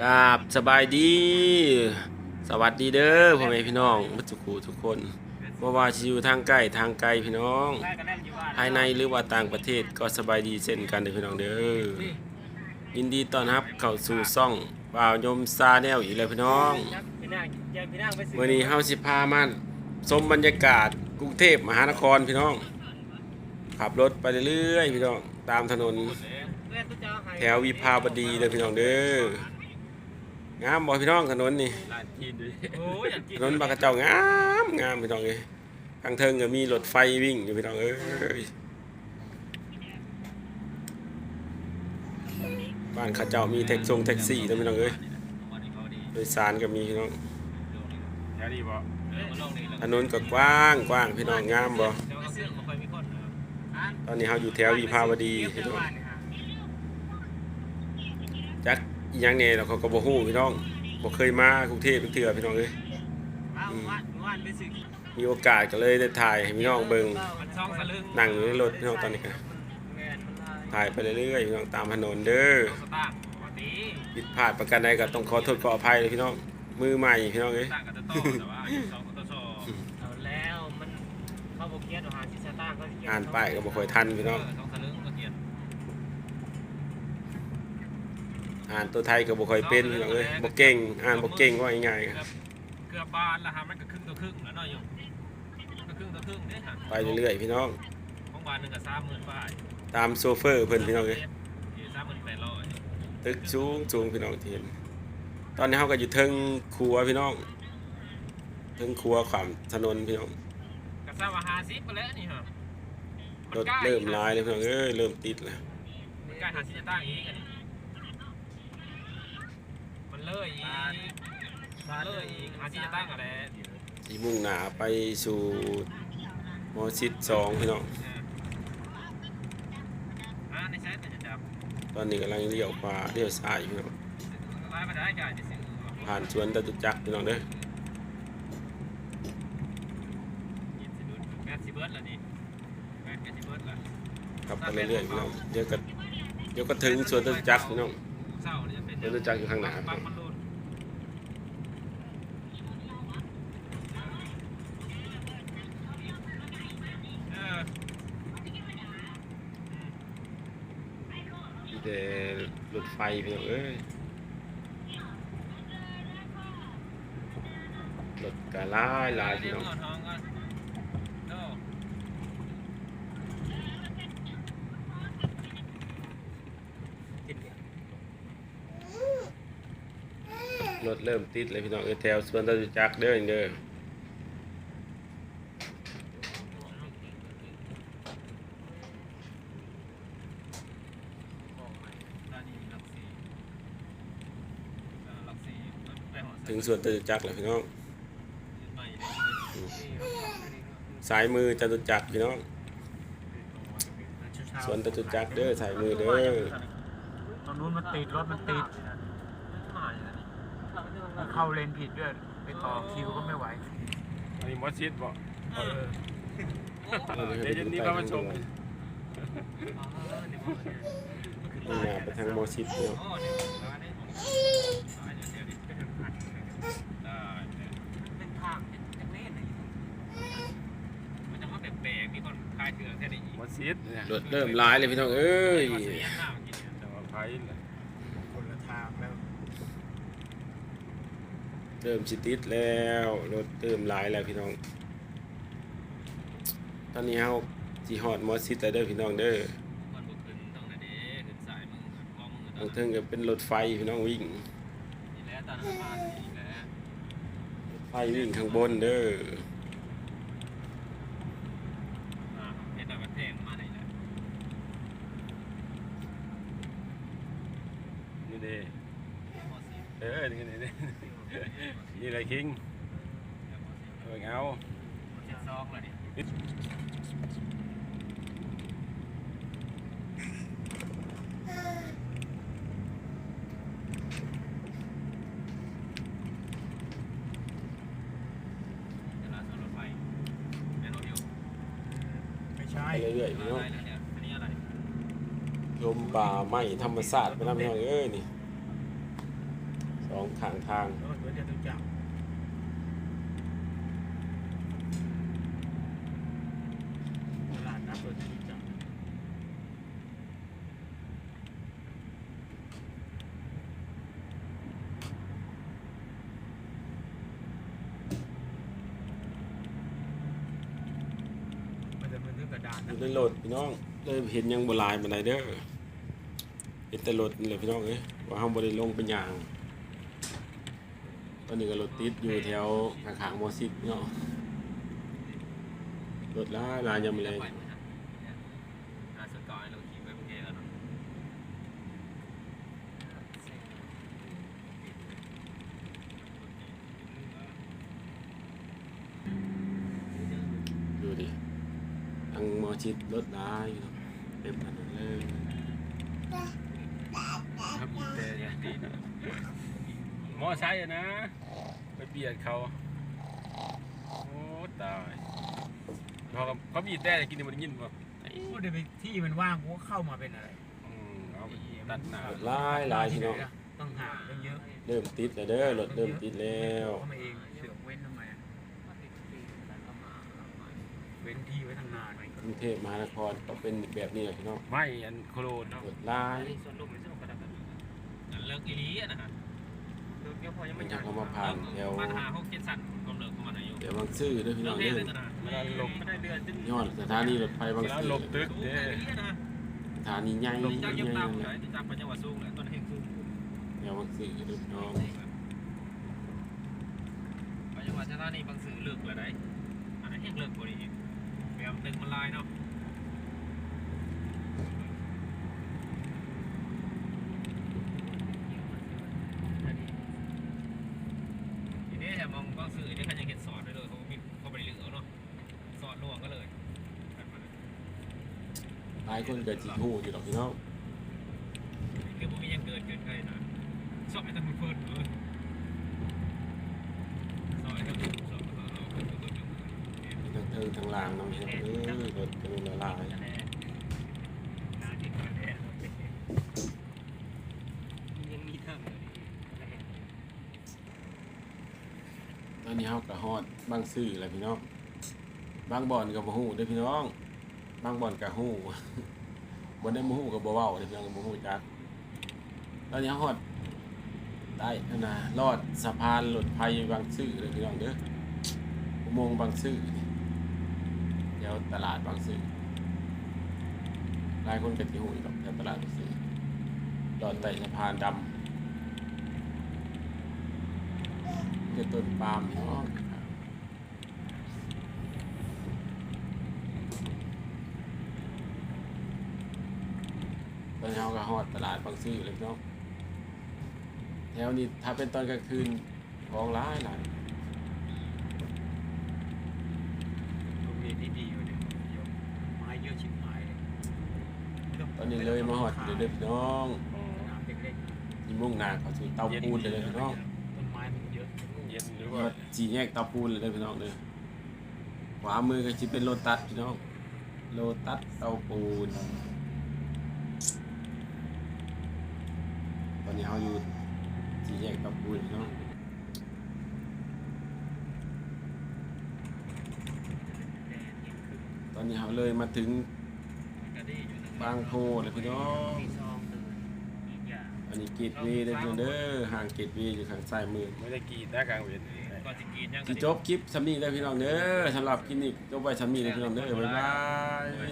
กราบสบายดี สวัสดีเด้อพ่อแม่พี่น้องทุกคู่ทุกคนบ่าว่าสิอยู่ทางใกล้ทางไกลพี่น้อง ภายในหรือว่าต่างประเทศก็สบายดีเช่นกันเด้อพี่น้องเด้อยินดีต้อนรับเข้าสู่ซ่องบ่าวยมซาแนลอีกแล้วพี่น้องวันนี้เฮาสิพามาชมบรรยากาศกรุงเทพมหานครพี่น้อง ขับรถไปเรื่อยๆพี่น้องตามถนนแถววิภาวดีเลยพี่น้องเด้อ งามบ่พี่น้องถนนนี่ร้านจีนด้วยโอ้ยอยากกินถนนบางกระเจ้างามงามพี่น้องเอ้ยทางเทิงก็มีรถไฟวิ่งอยู่พี่น้องเอ้ยบ้านเข้าเจ้ามีแท็กซงแท็กซี่นะพี่น้องเอ้ยวันนี้เขาดีโดยสารก็มีพี่น้องแถวนี้บ่เออมาลงนี่แหละถนนก็กว้างกว้างพี่น้องงามบ่เดี๋ยวก็เสื่อมบ่ค่อยมีคนนะครับตอนนี้เฮาอยู่แถววิภาวดีพี่น้องจัก อีหยังเนี่ยเราก็บ่ฮู้พี่น้องบ่เคยมากรุงเทพเทื่อพี่น้องเอ้ยอ้าววันวันไปซื้อมีโอกาสก็เลยได้ถ่ายให้พี่น้องเบิ่งมันช่องสลึงนั่งอยู่ในรถพี่น้องตอนนี้ก็แม่นมันลายถ่ายไปเรื่อยๆพี่น้องตามถนนเด้อสตางค์ปกติผิดพลาดประการใดก็ต้องขอโทษขออภัยเลยพี่น้องมือใหม่พี่น้องเอ้ยต่างกันจะโตแต่ว่าสองตัวโซเอาแล้วมันเข้าบ่เกียรหาสิสตางค์ก็สิเกียรอ่านป้ายก็บ่ค่อยทันพี่น้องสองสลึงก็เกียน อ่านตัวไทยก็บ่ค่อยเป็นพี่น้องเอ้ยบ่เก่งอ่านบ่เก่งว่าง่ายๆเกือบเกือบบานละฮะมันก็ครึ่งตัวครึ่งแล้วเนาะอยู่ก็ครึ่งตัวครึ่งเนี่ยฮะไปเรื่อยๆพี่น้องของบานหนึ่งกับสามหมื่นบาทตามโซเฟอร์เพิ่นพี่น้องเอ้ยสามหมื่นแปดร้อยตึกสูงสูงพี่น้องที่เห็นตอนนี้เฮาก็อยู่เทิงครัวพี่น้องเทิงครัวขวามถนนพี่น้องกับสามว่าห้าสิบไปแล้วนี่ฮะรถเริ่มหลายเลยพี่น้องเอ้ยเริ่มติดแล้วมันใกล้หาสิจะตั้งอีกอันนี้มัน เลยอีกมันเลยอีกหาสิจะตั้งอะไรสิมุ่งหนาไปสู่มอชิดสองพี่น้อง อ่าในใช้แต่จะจับตอนนี้กำลังเลี้ยวขวาเลี้ยวซ้ายพี่น้องไล่มาได้จ่ายจะซื้อผ่านสวนตะตุจักรพี่น้องเด้อแปดสิบเบิร์ดละนี่แปดสิบเบิร์ดละขับไปเรื่อยๆพี่น้องเดี๋ยวก็เดี๋ยวก็ถึงสวนตะตุจักรพี่น้องเศร้าเนี่ยเป็นสวนตะตุจักรอยู่ข้างหน้าปังมันโดน เออ มี แต่รถไฟพี่น้องเอ้ยรถกะลายลายพี่น้องรถเริ่มติดเลยพี่น้องเอ้ยแถวสวนตะจักเด้อเด้อ ด้านนี้มีหลักสี่หลักสี่ไปหอ ถึงสวนตะตุจักรแล้วพี่น้องใหม่สายมือจตุจักรพี่น้องสวนตะตุจักรเด้อสายมือเด้อตรงนู้นมันติดรถมันติดมันเข้าเลนผิดด้วยไปต่อคิวก็ไม่ไหวอันนี้มอสซิดบอกเออเดี๋ยวเย็นนี้มาชมมุ่งหน้าไปทางมอชิดพี่น้องอ๋อเนี่ยร้านนี้ร้านเดียวดิได้ เป็นทางเป็นเล่นเลย มันจะมาแปลกๆ มีคนคลายเถื่อนแค่นี้อีกมดซิดเนี่ยรถเริ่มร้ายเลยพี่น้องเอ้ยมาเสียหน้ากินเนี่ยจังหวัดไทยเนี่ยคนละทางแล้วเริ่มสิติดแล้วรถเริ่มร้ายแล้วพี่น้อง ตอนนี้เฮาสิฮอดมอชิดแล้วเด้อพี่น้องเด้อมันบุกขึ้นตรงไหนเด้ขึ้นสายมือข้อมือตทารงงเทิงก็เป็นรถไฟพี่น้องวิ่งนี่แหละตอนนั้นมานี่แหละไฟวิ่งข้างบนเด้อ อ่าเห็นแต่ว่าแทงมาไหนแหละ นี่เด้เออ นี่นี่นี่นี่อะไรคิงเออเอาเจ็ดซองเลยดิเวลาสวนรถไฟแม่นรถอยู่ไม่ใช่ไปเรื่อยๆพี่น้องอะไรเนี่ยอันนี้อะไรลมป่าไหม้ธรรมศาสตร์ไปแล้วพี่น้องเอ้ยนี่ อข้างทางรถเดี๋ยวต้องจับตลาดนัดรถจะต้องจับมันจะเป็นเรื่องกระดานอนะยู่ในรถพี่น้องเลยเห็นหยังบ่หลายปานใดเด้อเห็นแต่รถนี่แหละพี่น้องเอ้ยว่าเฮาบ่ได้ลงเป็นหยัง ตอนนี้ก็รถติดอยู่แถวข้างๆมอสิบเนาะรถหลายหลายยังไม่เลยอ่าสกอยเราขี่ไปเมื่อกี้แล้วเนาะดูดิทางมอชิดรถหลายอยู่เนาะเต็มถนนเลยครับแต่เนี่ยดีนะ มอไซค์อะนะ ไปเบียดเขา โอ้ตายเขาก็เขาบีบแต่กินในมันยินป่ะโอ้เดี๋ยวไปที่มันว่างกูก็เข้ามาเป็นอะไรอืมเอาไปตัดหน้ารถหลายหลายพี่น้องต้องหาเรื่องเยอะเริ่มติดแล้วเด้อรถเริ่มติดแล้วเข้ามาเองเสือกเว้นทำไมอะเว้นที่ไว้ตั้งนานกรุงเทพมหานครก็เป็นแบบนี้แหละพี่น้องไม่อันโคโรนรถหลาย ส่วนลมมันจะกระดับอันเลิกอีหลีอะนะฮะ มัไม่นยัยังงเข้ามาผ่านแถวปัญหาหกเจ็ดสันกำเนิดเข้ามาในยุคเดี๋ยวบางซื่อเด้อพี่น้เลิอกงเรียเด้นอเลยนะเวลาลบไม่ได้เดือนจนยอดสถานีรถไฟบางเวลาซื่อลบตึกรู้เด้อีหลีนะสถานีใหญ่ลงจากใหยัญ่งๆต่ำนั่นเลแหละยจากปัญญาวสูงเลยต้นแห่งสูงเดี๋ยวบางซื่อเด้อพี่น้องปัญญาวชนะนี่บางสื่อเลิกเลยได้อันนั้นแห่งเลิกกว่านี้อีกแบบตึงมันลายเนาะทีนี้แถมมองบางสื่อเนี่ยเขายังเห็นสอนไปเลยเขามีเขาไปเหลือเนาะสอนลวงก็เลย หลายคนก็สิฮู้อยู่ดอกพี่น้องคือผมมียังเกิดเกิดขึ้นะสอบให้ตำรวจเพิ่นเออสอบให้ตำรวจสอบเอาเอาเอาเอาเอามีทั้งเทิงทั้งล่างน้องเอ้ยรถกำลังละลายยังมีทิงตอนนี้เฮาก็ฮอดบางซื่อแล้วพี่น้องบางบ่อนก็บ่ฮู้เด้อพี่น้อง บางบ่อนก็ฮู้บ่ได้บ่ฮู้ก็บ่เว้าเด้อพี่น้องก็บ่ฮู้จักตอนนี้เฮอดได้นะรอดสะพานรถไฟบางซื่อเด้อพี่น้องเด้ออุโมงค์บางซื่อนี่แถวตลาดบางซื่อหลายคนก็สิฮู้อยู่ดอกแถวตลาดบางซื่อรอดใต้สะพานดำจะต้นปาล์มเนาะตอน เช้าก็ฮอดตลาดบางซื่อเลยเนาะแถวนี้ถ้าเป็นตอนกลางคืนของร้ายหลายโรงเรียนที่ดีอยู่เนี่ยเยอะไม้เยอะชิบหายเลยตอนนี้เลยมาฮอดเดี๋ยวเด้อพี่น้องสนามเด็กที่มุ่งหน้าเข้าสู่เตาปูนเลยเด้อพี่น้องๆต้นไม้มันเยอะเย็นหรือฮว่าอดสี่แยกเตาปูนเลยเด้อพี่น้องเด้อขวามือก็สิเป็นโลตัสพี่น้อง โลตัสเตาปูน ตอนนี้เขาอยู่สี่แยกเตาปูนพี่น้องตอนนี้เขาเลยมาถึงก็ดีอยู่นะบางโพเลยพี่น้องมีซองตื่นอีกอย่างอันนี้เกตเวย์เด้อพี่น้องเด้อห่างเกตเวย์อยู่ทางซ้ายมือไม่ได้กรีดหน้ากลางเวทก่อนจะกินยังที่จบคลิปสำนีเด้อพี่น้องเด้อสำหรับคลิปนี้จบไว้สำนีเด้อพี่น้องเด้อบ๊ายบาย